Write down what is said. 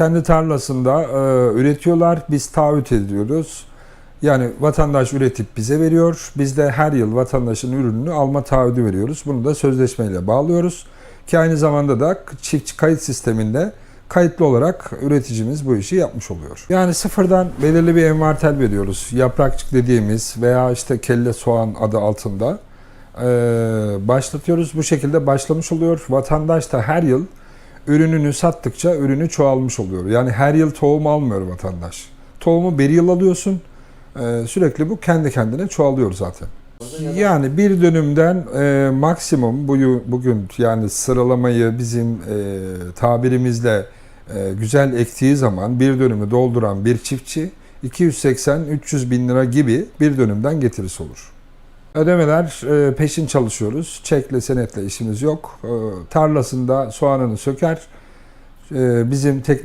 kendi tarlasında e, üretiyorlar. Biz taahhüt ediyoruz. Yani vatandaş üretip bize veriyor. Biz de her yıl vatandaşın ürününü alma taahhüdü veriyoruz. Bunu da sözleşmeyle bağlıyoruz. Ki aynı zamanda da çiftçi kayıt sisteminde kayıtlı olarak üreticimiz bu işi yapmış oluyor. Yani sıfırdan belirli bir envanter veriyoruz. Yaprakçık dediğimiz veya işte kelle soğan adı altında e, başlatıyoruz. Bu şekilde başlamış oluyor. Vatandaş da her yıl ürününü sattıkça ürünü çoğalmış oluyor. Yani her yıl tohum almıyor vatandaş. Tohumu bir yıl alıyorsun. e, sürekli bu kendi kendine çoğalıyor zaten. Yani bir dönümden e, maksimum buyu- bugün yani sıralamayı bizim e, tabirimizle e, güzel ektiği zaman bir dönümü dolduran bir çiftçi 280-300 bin lira gibi bir dönümden getirisi olur. Ödemeler e, peşin çalışıyoruz. Çekle senetle işimiz yok. E, tarlasında soğanını söker. E, bizim teknik